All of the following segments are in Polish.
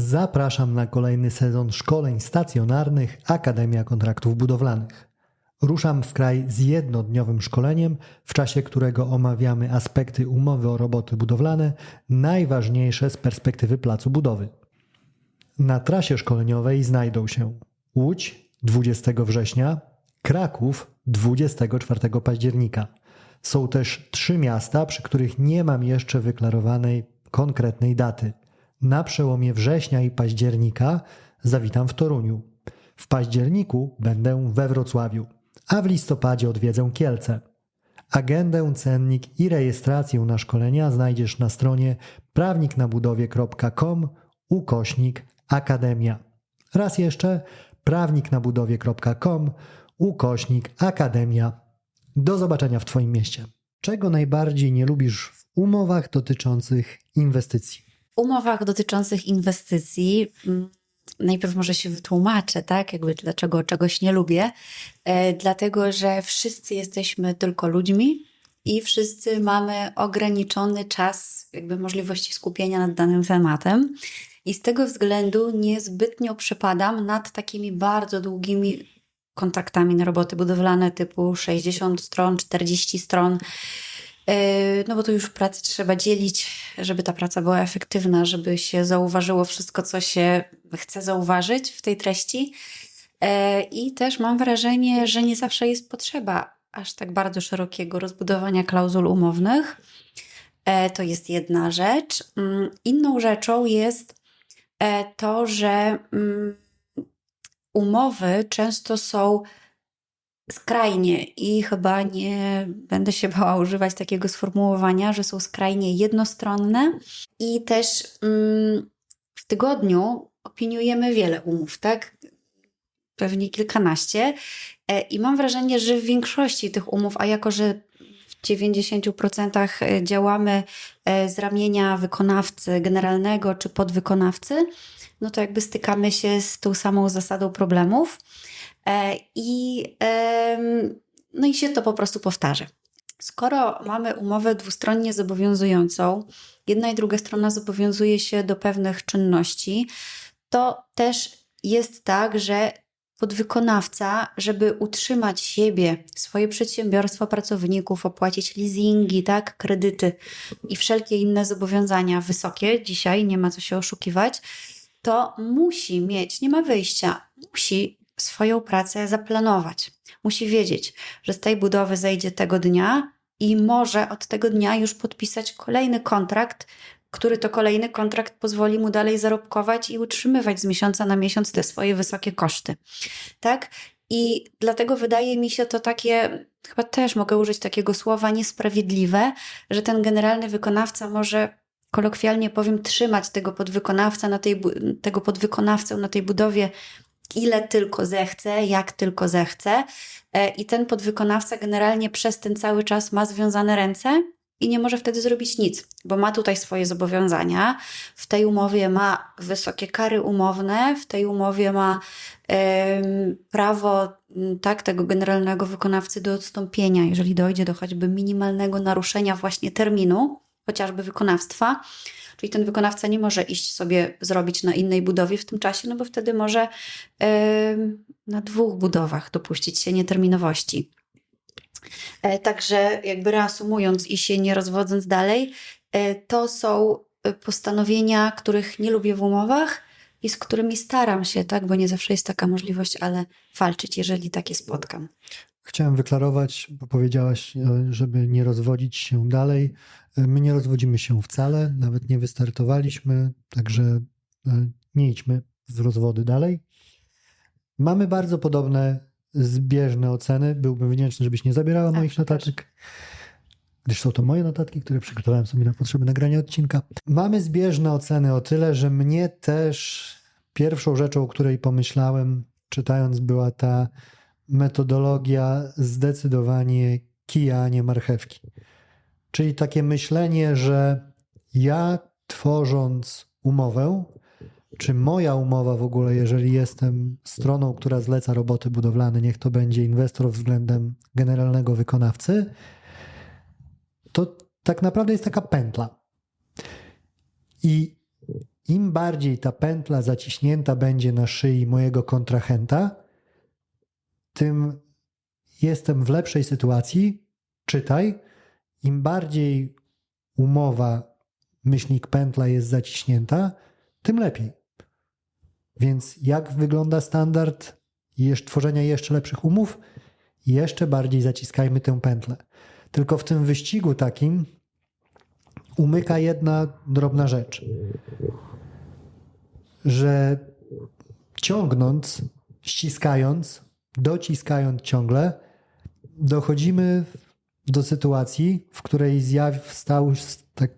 Zapraszam na kolejny sezon szkoleń stacjonarnych Akademia Kontraktów Budowlanych. Ruszam w kraj z jednodniowym szkoleniem, w czasie którego omawiamy aspekty umowy o roboty budowlane, najważniejsze z perspektywy placu budowy. Na trasie szkoleniowej znajdą się Łódź 20 września, Kraków 24 października. Są też trzy miasta, przy których nie mam jeszcze wyklarowanej konkretnej daty. Na przełomie września i października zawitam w Toruniu. W październiku będę we Wrocławiu, a w listopadzie odwiedzę Kielce. Agendę, cennik i rejestrację na szkolenia znajdziesz na stronie prawniknabudowie.com ukośnik akademia. Raz jeszcze prawniknabudowie.com ukośnik akademia. Do zobaczenia w Twoim mieście. Czego najbardziej nie lubisz w umowach dotyczących inwestycji? Umowach dotyczących inwestycji mm, najpierw może się wytłumaczę, tak, jakby dlaczego czegoś nie lubię. E, dlatego, że wszyscy jesteśmy tylko ludźmi i wszyscy mamy ograniczony czas jakby możliwości skupienia nad danym tematem. I z tego względu niezbytnio przypadam nad takimi bardzo długimi kontraktami na roboty budowlane typu 60 stron, 40 stron. E, no bo tu już pracę trzeba dzielić, żeby ta praca była efektywna, żeby się zauważyło wszystko, co się chce zauważyć w tej treści. E, I też mam wrażenie, że nie zawsze jest potrzeba aż tak bardzo szerokiego rozbudowania klauzul umownych. E, to jest jedna rzecz. Mm, inną rzeczą jest to, że mm, umowy często są skrajnie i chyba nie będę się bała używać takiego sformułowania, że są skrajnie jednostronne i też mm, w tygodniu opiniujemy wiele umów, tak? Pewnie kilkanaście e, i mam wrażenie, że w większości tych umów, a jako, że w 90% e, działamy e, z ramienia wykonawcy generalnego czy podwykonawcy, no to jakby stykamy się z tą samą zasadą problemów. E, I, no i się to po prostu powtarza. Skoro mamy umowę dwustronnie zobowiązującą, jedna i druga strona zobowiązuje się do pewnych czynności, to też jest tak, że podwykonawca, żeby utrzymać siebie, swoje przedsiębiorstwo, pracowników, opłacić leasingi, tak, kredyty i wszelkie inne zobowiązania wysokie, dzisiaj nie ma co się oszukiwać, to musi mieć, nie ma wyjścia, musi swoją pracę zaplanować. Musi wiedzieć, że z tej budowy zejdzie tego dnia i może od tego dnia już podpisać kolejny kontrakt, który to kolejny kontrakt pozwoli mu dalej zarobkować i utrzymywać z miesiąca na miesiąc te swoje wysokie koszty. Tak? I dlatego wydaje mi się to takie, chyba też mogę użyć takiego słowa, niesprawiedliwe, że ten generalny wykonawca może kolokwialnie powiem, trzymać tego podwykonawca na tej, tego podwykonawcę na tej budowie ile tylko zechce, jak tylko zechce. E, I ten podwykonawca generalnie przez ten cały czas ma związane ręce i nie może wtedy zrobić nic, bo ma tutaj swoje zobowiązania. W tej umowie ma wysokie kary umowne, w tej umowie ma prawo tak, tego generalnego wykonawcy do odstąpienia, jeżeli dojdzie do choćby minimalnego naruszenia właśnie terminu, chociażby wykonawstwa. Czyli ten wykonawca nie może iść sobie zrobić na innej budowie w tym czasie, no bo wtedy może na dwóch budowach dopuścić się nieterminowości. E, także, jakby reasumując i się nie rozwodząc dalej, e, to są postanowienia, których nie lubię w umowach i z którymi staram się, tak, bo nie zawsze jest taka możliwość, ale walczyć, jeżeli takie spotkam. Chciałem wyklarować, bo powiedziałaś, e, żeby nie rozwodzić się dalej. E, my nie rozwodzimy się wcale, nawet nie wystartowaliśmy, także e, nie idźmy w rozwody dalej. Mamy bardzo podobne zbieżne oceny. Byłbym wdzięczny, żebyś nie zabierała moich notatek, gdyż są to moje notatki, które przygotowałem sobie na potrzeby nagrania odcinka. Mamy zbieżne oceny o tyle, że mnie też pierwszą rzeczą, o której pomyślałem, czytając, była ta metodologia zdecydowanie kija, a nie marchewki. Czyli takie myślenie, że ja tworząc umowę, czy moja umowa w ogóle, jeżeli jestem stroną, która zleca roboty budowlane, niech to będzie inwestor względem generalnego wykonawcy, to tak naprawdę jest taka pętla. I im bardziej ta pętla zaciśnięta będzie na szyi mojego kontrahenta, tym jestem w lepszej sytuacji. Czytaj, im bardziej umowa, myślnik pętla jest zaciśnięta, tym lepiej. Więc jak wygląda standard jeszcze, tworzenia jeszcze lepszych umów? Jeszcze bardziej zaciskajmy tę pętlę. Tylko w tym wyścigu takim umyka jedna drobna rzecz, że ciągnąc, ściskając, dociskając ciągle, dochodzimy do sytuacji, w której zjaw stał, tak,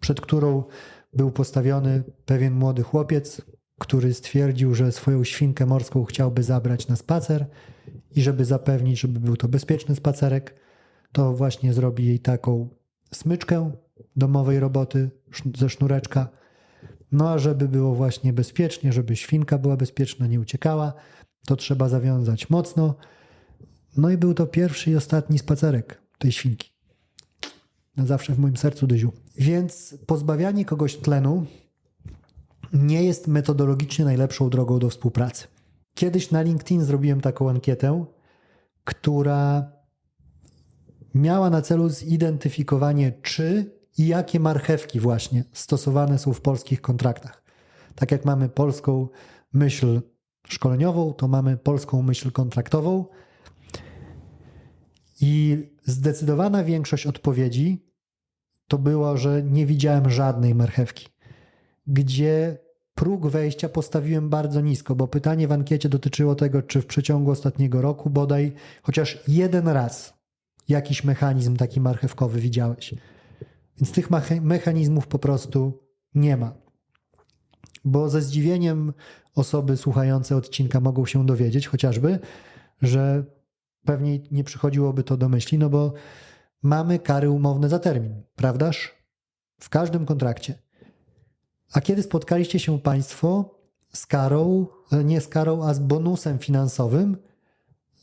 przed którą był postawiony pewien młody chłopiec, który stwierdził, że swoją świnkę morską chciałby zabrać na spacer i żeby zapewnić, żeby był to bezpieczny spacerek, to właśnie zrobi jej taką smyczkę domowej roboty ze sznureczka. No a żeby było właśnie bezpiecznie, żeby świnka była bezpieczna, nie uciekała, to trzeba zawiązać mocno. No i był to pierwszy i ostatni spacerek tej świnki. Na zawsze w moim sercu dyziu. Więc pozbawianie kogoś tlenu nie jest metodologicznie najlepszą drogą do współpracy. Kiedyś na LinkedIn zrobiłem taką ankietę, która miała na celu zidentyfikowanie, czy i jakie marchewki właśnie stosowane są w polskich kontraktach. Tak jak mamy polską myśl szkoleniową, to mamy polską myśl kontraktową. I zdecydowana większość odpowiedzi to było, że nie widziałem żadnej marchewki, gdzie próg wejścia postawiłem bardzo nisko, bo pytanie w ankiecie dotyczyło tego, czy w przeciągu ostatniego roku bodaj chociaż jeden raz jakiś mechanizm taki marchewkowy widziałeś. Więc tych mechanizmów po prostu nie ma. Bo ze zdziwieniem osoby słuchające odcinka mogą się dowiedzieć chociażby, że pewnie nie przychodziłoby to do myśli, no bo mamy kary umowne za termin, prawdaż? W każdym kontrakcie. A kiedy spotkaliście się Państwo z karą, nie z karą, a z bonusem finansowym,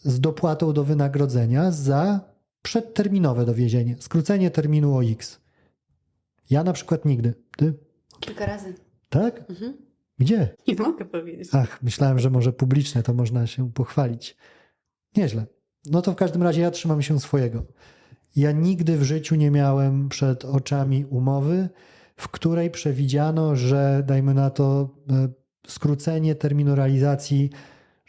z dopłatą do wynagrodzenia za przedterminowe dowiezienie, skrócenie terminu o X? Ja na przykład nigdy. Ty? Kilka razy. Tak? Mhm. Gdzie? Nie mogę powiedzieć. Ach, myślałem, że może publiczne to można się pochwalić. Nieźle. No to w każdym razie ja trzymam się swojego. Ja nigdy w życiu nie miałem przed oczami umowy, w której przewidziano, że dajmy na to e, skrócenie terminu realizacji,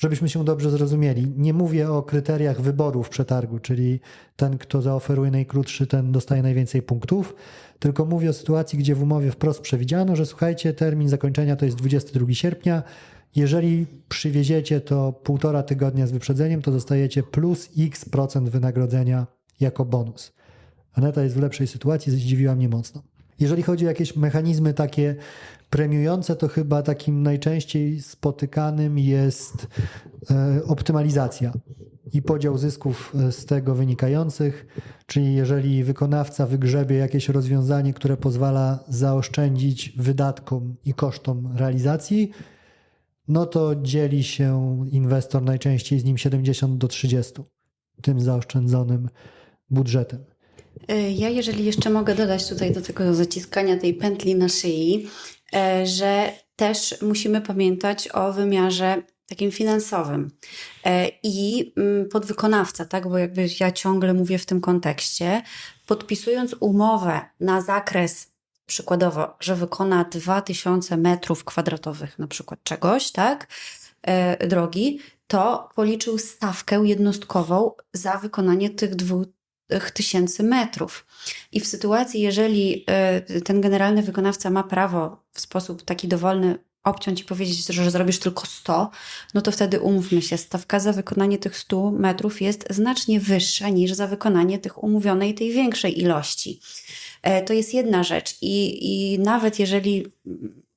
żebyśmy się dobrze zrozumieli. Nie mówię o kryteriach wyboru w przetargu, czyli ten, kto zaoferuje najkrótszy, ten dostaje najwięcej punktów, tylko mówię o sytuacji, gdzie w umowie wprost przewidziano, że słuchajcie, termin zakończenia to jest 22 sierpnia. Jeżeli przywieziecie to półtora tygodnia z wyprzedzeniem, to dostajecie plus x procent wynagrodzenia jako bonus. Aneta jest w lepszej sytuacji, zdziwiła mnie mocno. Jeżeli chodzi o jakieś mechanizmy takie premiujące, to chyba takim najczęściej spotykanym jest e, optymalizacja i podział zysków e, z tego wynikających, czyli jeżeli wykonawca wygrzebie jakieś rozwiązanie, które pozwala zaoszczędzić wydatkom i kosztom realizacji, no to dzieli się inwestor najczęściej z nim 70 do 30 tym zaoszczędzonym budżetem. E, ja, jeżeli jeszcze mogę dodać tutaj do tego zaciskania tej pętli na szyi, e, że też musimy pamiętać o wymiarze takim finansowym. E, i mm, podwykonawca, tak, bo jakby ja ciągle mówię w tym kontekście, podpisując umowę na zakres przykładowo, że wykona 2000 metrów kwadratowych na przykład czegoś, tak, drogi, to policzył stawkę jednostkową za wykonanie tych dwóch tysięcy metrów. I w sytuacji, jeżeli y, ten generalny wykonawca ma prawo w sposób taki dowolny obciąć i powiedzieć, że zrobisz tylko 100, no to wtedy umówmy się, stawka za wykonanie tych 100 metrów jest znacznie wyższa niż za wykonanie tych umówionej tej większej ilości. E, to jest jedna rzecz i, i nawet jeżeli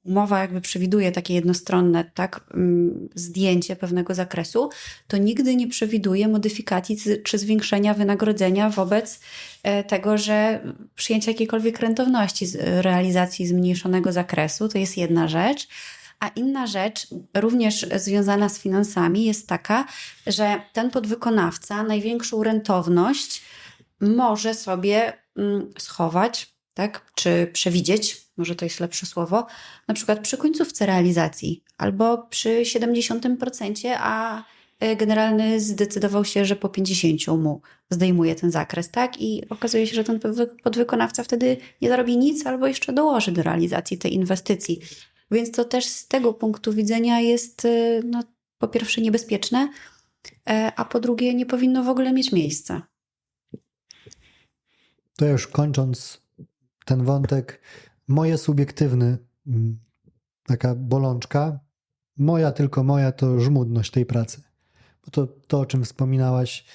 umowa jakby przewiduje takie jednostronne tak, mm, zdjęcie pewnego zakresu, to nigdy nie przewiduje modyfikacji czy zwiększenia wynagrodzenia wobec e, tego, że przyjęcia jakiejkolwiek rentowności z realizacji zmniejszonego zakresu. To jest jedna rzecz. A inna rzecz, również związana z finansami, jest taka, że ten podwykonawca największą rentowność może sobie mm, schować tak? Czy przewidzieć, może to jest lepsze słowo, na przykład przy końcówce realizacji albo przy 70%, a y, generalny zdecydował się, że po 50 mu zdejmuje ten zakres, tak? I okazuje się, że ten podwy- podwykonawca wtedy nie zarobi nic albo jeszcze dołoży do realizacji tej inwestycji. Więc to też z tego punktu widzenia jest y, no, po pierwsze niebezpieczne, e, a po drugie nie powinno w ogóle mieć miejsca. To już kończąc ten wątek, moje subiektywny, mm, taka bolączka, moja tylko moja, to żmudność tej pracy. Bo to, to o czym wspominałaś,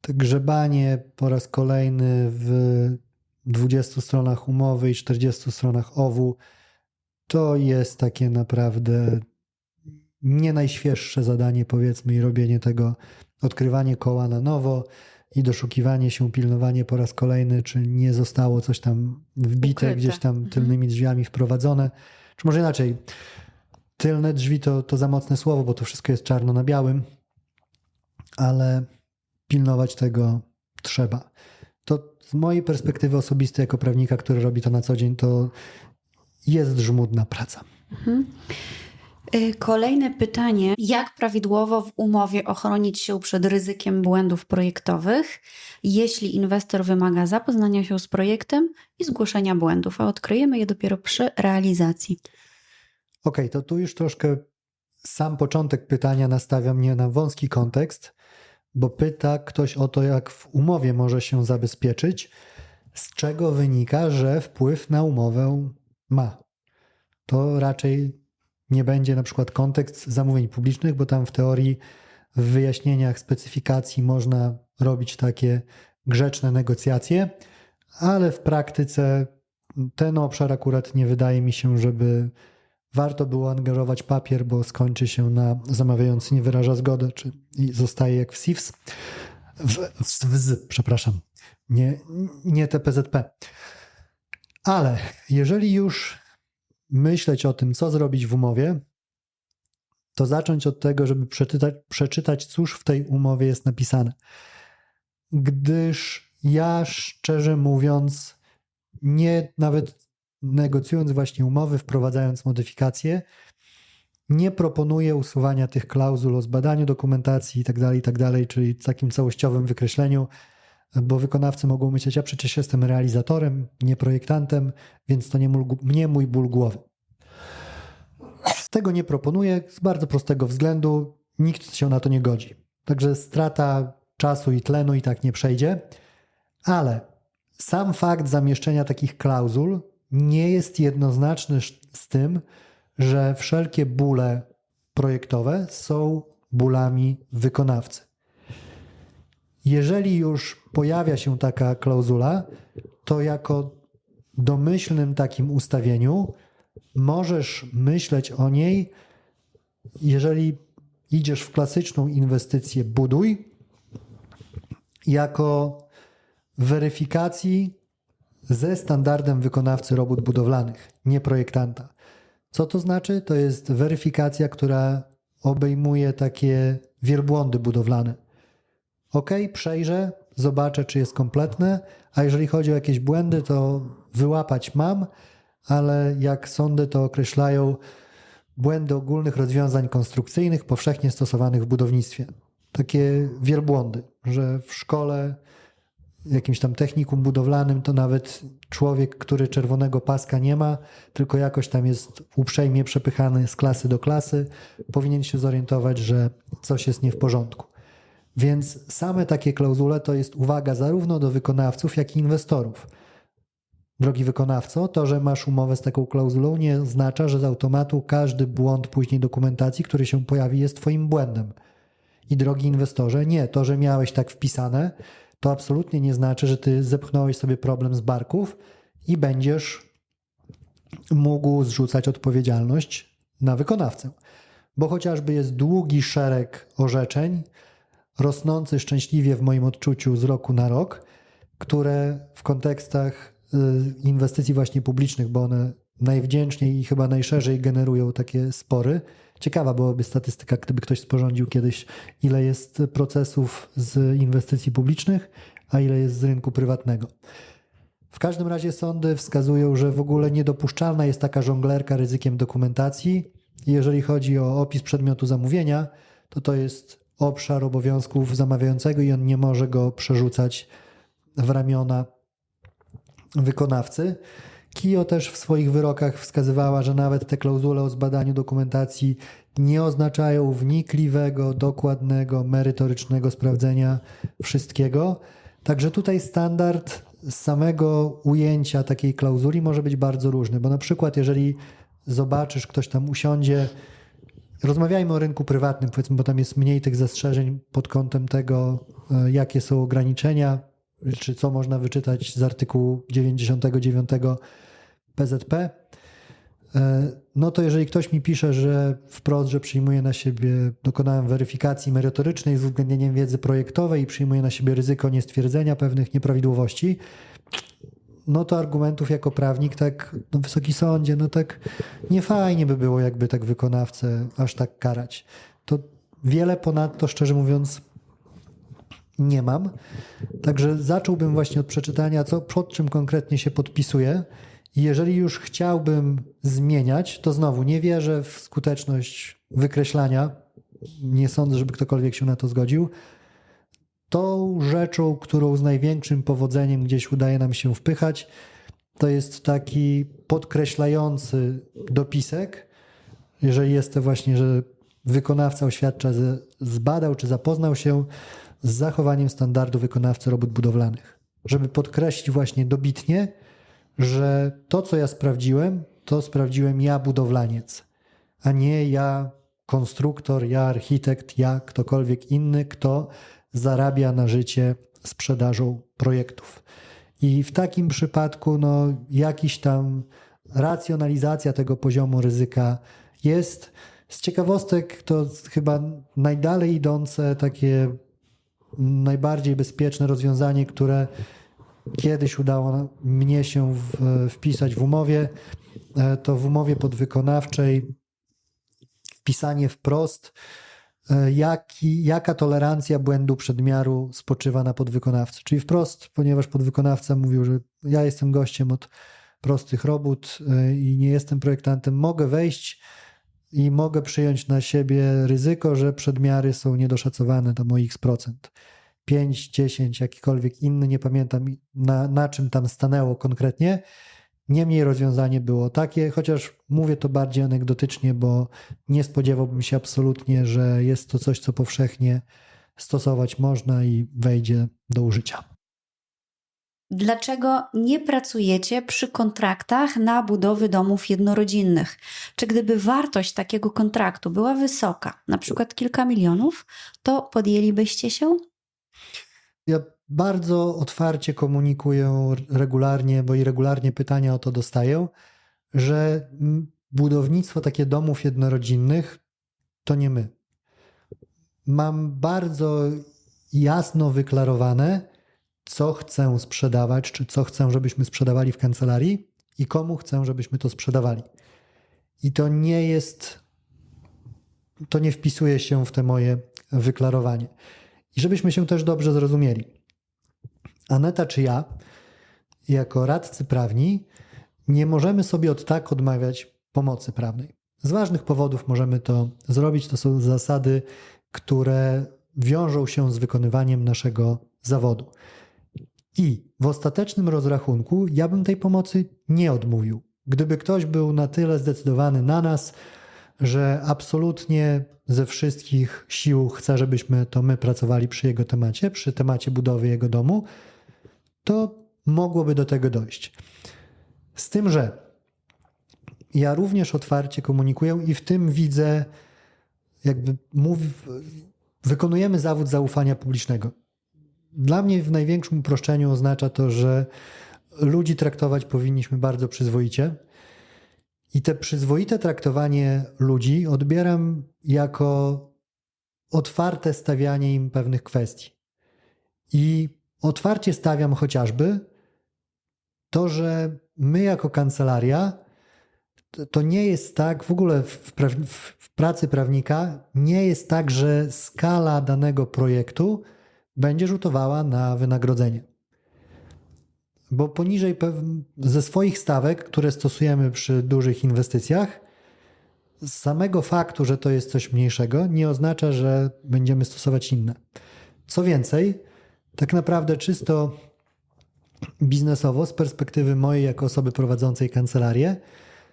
to grzebanie po raz kolejny w 20 stronach umowy i 40 stronach owu, to jest takie naprawdę nie najświeższe zadanie, powiedzmy, i robienie tego, odkrywanie koła na nowo i doszukiwanie się, pilnowanie po raz kolejny, czy nie zostało coś tam wbite, Ukryte. gdzieś tam Mhm. tylnymi drzwiami wprowadzone. Czy może inaczej, tylne drzwi to, to za mocne słowo, bo to wszystko jest czarno na białym, ale pilnować tego trzeba. To z mojej perspektywy osobistej, jako prawnika, który robi to na co dzień, to jest żmudna praca. Y, Kolejne pytanie. Jak prawidłowo w umowie ochronić się przed ryzykiem błędów projektowych, jeśli inwestor wymaga zapoznania się z projektem i zgłoszenia błędów, a odkryjemy je dopiero przy realizacji? Okej, to tu już troszkę sam początek pytania nastawia mnie na wąski kontekst, bo pyta ktoś o to, jak w umowie może się zabezpieczyć, z czego wynika, że wpływ na umowę ma. To raczej nie będzie na przykład kontekst zamówień publicznych, bo tam w teorii w wyjaśnieniach specyfikacji można robić takie grzeczne negocjacje, ale w praktyce ten obszar akurat nie wydaje mi się, żeby warto było angażować papier, bo skończy się na zamawiający nie wyraża zgody, czy zostaje jak w SIFS. W, w, w, przepraszam, nie, nie TPZP. Ale jeżeli już myśleć o tym, co zrobić w umowie, to zacząć od tego, żeby przeczytać, przeczytać, cóż w tej umowie jest napisane. Gdyż ja szczerze mówiąc, nie nawet negocjując właśnie umowy, wprowadzając modyfikacje, nie proponuję usuwania tych klauzul o zbadaniu dokumentacji itd., itd., czyli takim całościowym wykreśleniu, bo wykonawcy mogą myśleć, ja przecież jestem realizatorem, nie projektantem, więc to nie mój, nie mój ból głowy. Tego nie proponuję z bardzo prostego względu, nikt się na to nie godzi. Także strata czasu i tlenu i tak nie przejdzie, ale sam fakt zamieszczenia takich klauzul nie jest jednoznaczny z tym, że wszelkie bóle projektowe są bólami wykonawcy. Jeżeli już pojawia się taka klauzula, to jako domyślnym takim ustawieniu możesz myśleć o niej, jeżeli idziesz w klasyczną inwestycję buduj, jako weryfikacji ze standardem wykonawcy robót budowlanych, nie projektanta. Co to znaczy? To jest weryfikacja, która obejmuje takie wielbłądy budowlane. OK, przejrzę, zobaczę, czy jest kompletne, a jeżeli chodzi o jakieś błędy, to wyłapać mam, ale jak sądy to określają, błędy ogólnych rozwiązań konstrukcyjnych powszechnie stosowanych w budownictwie. Takie wielbłądy, że w szkole jakimś tam technikum budowlanym, to nawet człowiek, który czerwonego paska nie ma, tylko jakoś tam jest uprzejmie przepychany z klasy do klasy, powinien się zorientować, że coś jest nie w porządku. Więc same takie klauzule to jest uwaga zarówno do wykonawców, jak i inwestorów. Drogi wykonawco, to, że masz umowę z taką klauzulą, nie oznacza, że z automatu każdy błąd później dokumentacji, który się pojawi, jest Twoim błędem. I drogi inwestorze, nie, to, że miałeś tak wpisane, to absolutnie nie znaczy, że ty zepchnąłeś sobie problem z barków i będziesz mógł zrzucać odpowiedzialność na wykonawcę. Bo chociażby jest długi szereg orzeczeń, rosnący szczęśliwie w moim odczuciu z roku na rok, które w kontekstach inwestycji właśnie publicznych, bo one najwdzięczniej i chyba najszerzej generują takie spory. Ciekawa byłaby statystyka, gdyby ktoś sporządził kiedyś, ile jest procesów z inwestycji publicznych, a ile jest z rynku prywatnego. W każdym razie sądy wskazują, że w ogóle niedopuszczalna jest taka żonglerka ryzykiem dokumentacji. Jeżeli chodzi o opis przedmiotu zamówienia, to to jest obszar obowiązków zamawiającego i on nie może go przerzucać w ramiona wykonawcy. KIO też w swoich wyrokach wskazywała, że nawet te klauzule o zbadaniu dokumentacji nie oznaczają wnikliwego, dokładnego, merytorycznego sprawdzenia wszystkiego. Także tutaj standard samego ujęcia takiej klauzuli może być bardzo różny, bo na przykład jeżeli zobaczysz, ktoś tam usiądzie, rozmawiajmy o rynku prywatnym, powiedzmy, bo tam jest mniej tych zastrzeżeń pod kątem tego, e, jakie są ograniczenia, czy co można wyczytać z artykułu 99 PZP. E, No to jeżeli ktoś mi pisze, że wprost, że przyjmuje na siebie, dokonałem weryfikacji merytorycznej z uwzględnieniem wiedzy projektowej i przyjmuje na siebie ryzyko niestwierdzenia pewnych nieprawidłowości, no to argumentów jako prawnik, tak, no wysoki sądzie, no tak nie fajnie by było, jakby tak wykonawcę aż tak karać. To wiele ponadto, szczerze mówiąc, nie mam. Także zacząłbym właśnie od przeczytania, co, pod czym konkretnie się podpisuję. I jeżeli już chciałbym zmieniać, to znowu nie wierzę w skuteczność wykreślania. Nie sądzę, żeby ktokolwiek się na to zgodził. Tą rzeczą, którą z największym powodzeniem gdzieś udaje nam się wpychać, to jest taki podkreślający dopisek. Jeżeli jest to właśnie, że wykonawca oświadcza, że zbadał czy zapoznał się z zachowaniem standardu wykonawcy robót budowlanych. Żeby podkreślić właśnie dobitnie, że to, co ja sprawdziłem, to sprawdziłem ja, budowlaniec, a nie ja, konstruktor, ja, architekt, ja, ktokolwiek inny, kto zarabia na życie sprzedażą projektów. I w takim przypadku, no, jakiś tam racjonalizacja tego poziomu ryzyka jest. Z ciekawostek to chyba najdalej idące, takie najbardziej bezpieczne rozwiązanie, które kiedyś udało mnie się w, wpisać w umowie, e, to w umowie podwykonawczej wpisanie wprost, jaki, jaka tolerancja błędu przedmiaru spoczywa na podwykonawcy. Czyli wprost, ponieważ podwykonawca mówił, że ja jestem gościem od prostych robót e, i nie jestem projektantem, mogę wejść i mogę przyjąć na siebie ryzyko, że przedmiary są niedoszacowane tam o x procent. 5, 10, jakikolwiek inny, nie pamiętam na, na czym tam stanęło konkretnie. Niemniej rozwiązanie było takie, chociaż mówię to bardziej anegdotycznie, bo nie spodziewałbym się absolutnie, że jest to coś, co powszechnie stosować można i wejdzie do użycia. Dlaczego nie pracujecie przy kontraktach na budowy domów jednorodzinnych? Czy gdyby wartość takiego kontraktu była wysoka, na przykład kilka milionów, to podjęlibyście się? Ja bardzo otwarcie komunikuję regularnie, bo i regularnie pytania o to dostaję, że budownictwo takie domów jednorodzinnych to nie my. Mam bardzo jasno wyklarowane, co chcę sprzedawać, czy co chcę, żebyśmy sprzedawali w kancelarii i komu chcę, żebyśmy to sprzedawali. I to nie jest, to nie wpisuje się w te moje wyklarowanie. I żebyśmy się też dobrze zrozumieli. Aneta czy ja, jako radcy prawni, nie możemy sobie od tak odmawiać pomocy prawnej. Z ważnych powodów możemy to zrobić. To są zasady, które wiążą się z wykonywaniem naszego zawodu. I w ostatecznym rozrachunku ja bym tej pomocy nie odmówił. Gdyby ktoś był na tyle zdecydowany na nas, że absolutnie ze wszystkich sił chce, żebyśmy to my pracowali przy jego temacie, przy temacie budowy jego domu, to mogłoby do tego dojść. Z tym, że ja również otwarcie komunikuję i w tym widzę, jakby mów, wykonujemy zawód zaufania publicznego. Dla mnie w największym uproszczeniu oznacza to, że ludzi traktować powinniśmy bardzo przyzwoicie. I te przyzwoite traktowanie ludzi odbieram jako otwarte stawianie im pewnych kwestii. I otwarcie stawiam chociażby to, że my jako kancelaria to nie jest tak, w ogóle w, pra- w pracy prawnika nie jest tak, że skala danego projektu będzie rzutowała na wynagrodzenie. Bo poniżej ze swoich stawek, które stosujemy przy dużych inwestycjach, z samego faktu, że to jest coś mniejszego, nie oznacza, że będziemy stosować inne. Co więcej, tak naprawdę czysto biznesowo, z perspektywy mojej jako osoby prowadzącej kancelarię,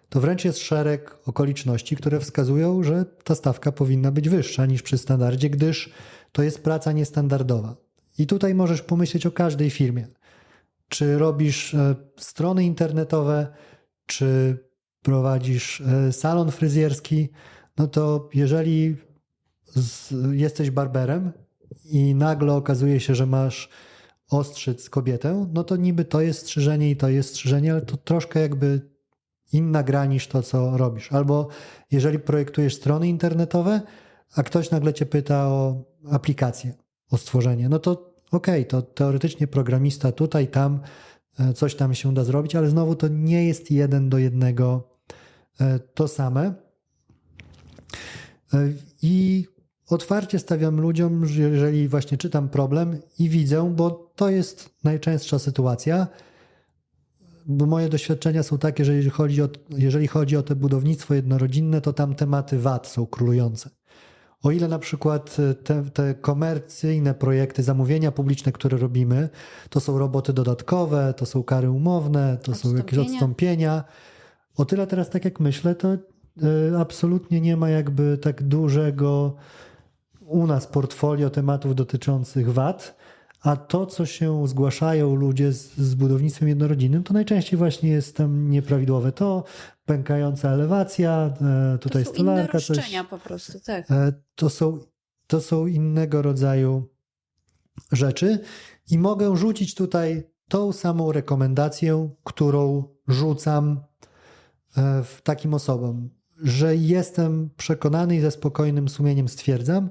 to wręcz jest szereg okoliczności, które wskazują, że ta stawka powinna być wyższa niż przy standardzie, gdyż to jest praca niestandardowa. I tutaj możesz pomyśleć o każdej firmie. Czy robisz e, strony internetowe, czy prowadzisz e, salon fryzjerski, no to jeżeli z, jesteś barberem i nagle okazuje się, że masz ostrzyc kobietę, no to niby to jest strzyżenie i to jest strzyżenie, ale to troszkę jakby inna gra niż to, co robisz. Albo jeżeli projektujesz strony internetowe, a ktoś nagle cię pyta o aplikację, o stworzenie, no to okej, okay, to teoretycznie programista tutaj, tam e, coś tam się da zrobić, ale znowu to nie jest jeden do jednego e, to same. E, I otwarcie stawiam ludziom, że jeżeli właśnie czytam problem i widzę, bo to jest najczęstsza sytuacja, bo moje doświadczenia są takie, że jeżeli chodzi o, jeżeli chodzi o budownictwo jednorodzinne, to tam tematy VAT są królujące. O ile na przykład te, te, komercyjne projekty, zamówienia publiczne, które robimy, to są roboty dodatkowe, to są kary umowne, to są jakieś odstąpienia. O tyle teraz, tak jak myślę, to y, absolutnie nie ma jakby tak dużego u nas portfolio tematów dotyczących VAT. A to, co się zgłaszają ludzie z, z budownictwem jednorodzinnym, to najczęściej właśnie jest tam nieprawidłowe. To pękająca elewacja, e, tutaj to są stolarka. Inne coś, po prostu, tak. E, to, są, to są innego rodzaju rzeczy i mogę rzucić tutaj tą samą rekomendację, którą rzucam e, takim osobom, że jestem przekonany i ze spokojnym sumieniem stwierdzam,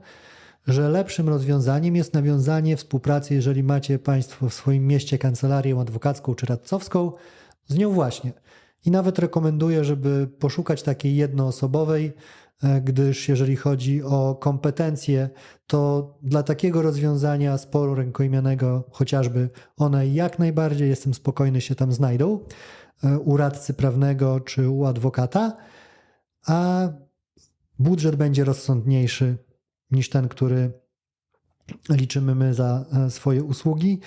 że lepszym rozwiązaniem jest nawiązanie współpracy, jeżeli macie Państwo w swoim mieście kancelarię adwokacką czy radcowską, z nią właśnie. I nawet rekomenduję, żeby poszukać takiej jednoosobowej, gdyż jeżeli chodzi o kompetencje, to dla takiego rozwiązania sporu rękoimiennego chociażby one jak najbardziej, jestem spokojny, się tam znajdą u radcy prawnego czy u adwokata, a budżet będzie rozsądniejszy niż ten, który liczymy my za swoje usługi.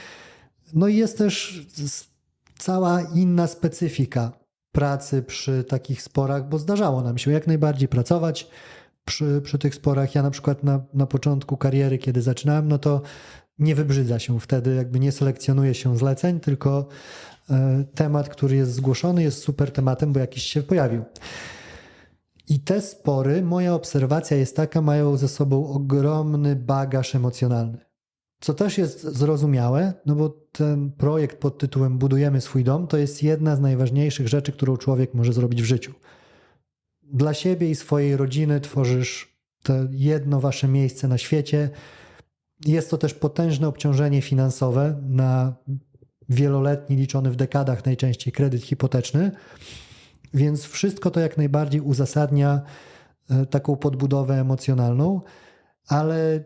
No i jest też cała inna specyfika pracy przy takich sporach, bo zdarzało nam się jak najbardziej pracować przy, przy tych sporach. Ja na przykład na, na początku kariery, kiedy zaczynałem, no to nie wybrzydza się wtedy, jakby nie selekcjonuje się zleceń, tylko e, temat, który jest zgłoszony, jest super tematem, bo jakiś się pojawił. I te spory, moja obserwacja jest taka, mają ze sobą ogromny bagaż emocjonalny. Co też jest zrozumiałe, no bo ten projekt pod tytułem Budujemy swój dom to jest jedna z najważniejszych rzeczy, którą człowiek może zrobić w życiu. Dla siebie i swojej rodziny tworzysz to jedno wasze miejsce na świecie. Jest to też potężne obciążenie finansowe na wieloletni, liczony w dekadach najczęściej kredyt hipoteczny. Więc wszystko to jak najbardziej uzasadnia taką podbudowę emocjonalną, ale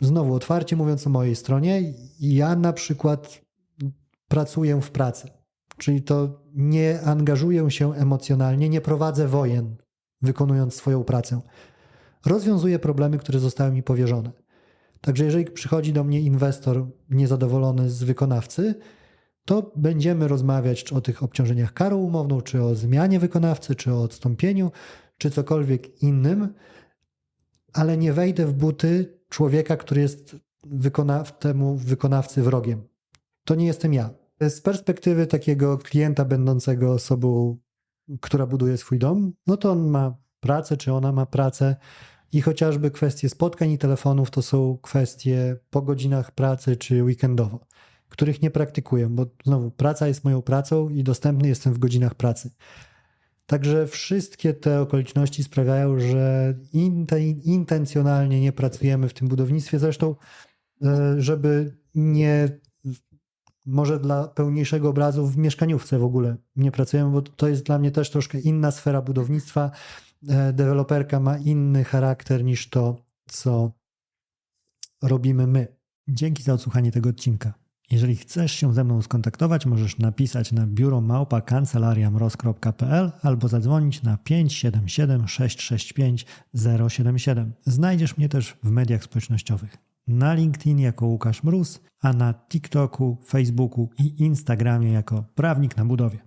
znowu otwarcie mówiąc o mojej stronie, ja na przykład pracuję w pracy, czyli to nie angażuję się emocjonalnie, nie prowadzę wojen, wykonując swoją pracę. Rozwiązuję problemy, które zostały mi powierzone. Także jeżeli przychodzi do mnie inwestor niezadowolony z wykonawcy, to będziemy rozmawiać czy o tych obciążeniach karą umowną, czy o zmianie wykonawcy, czy o odstąpieniu, czy cokolwiek innym, ale nie wejdę w buty człowieka, który jest wykonaw temu wykonawcy wrogiem. To nie jestem ja. Z perspektywy takiego klienta będącego osobą, która buduje swój dom, no to on ma pracę, czy ona ma pracę. I chociażby kwestie spotkań i telefonów to są kwestie po godzinach pracy czy weekendowo, których nie praktykuję, bo znowu praca jest moją pracą i dostępny jestem w godzinach pracy. Także wszystkie te okoliczności sprawiają, że intencjonalnie nie pracujemy w tym budownictwie. Zresztą, żeby nie, może dla pełniejszego obrazu, w mieszkaniówce w ogóle nie pracujemy, bo to jest dla mnie też troszkę inna sfera budownictwa. Deweloperka ma inny charakter niż to, co robimy my. Dzięki za odsłuchanie tego odcinka. Jeżeli chcesz się ze mną skontaktować, możesz napisać na biuro kancelariamroz.pl albo zadzwonić na 577 665 077. Znajdziesz mnie też w mediach społecznościowych. Na LinkedIn jako Łukasz Mróz, a na TikToku, Facebooku i Instagramie jako Prawnik na Budowie.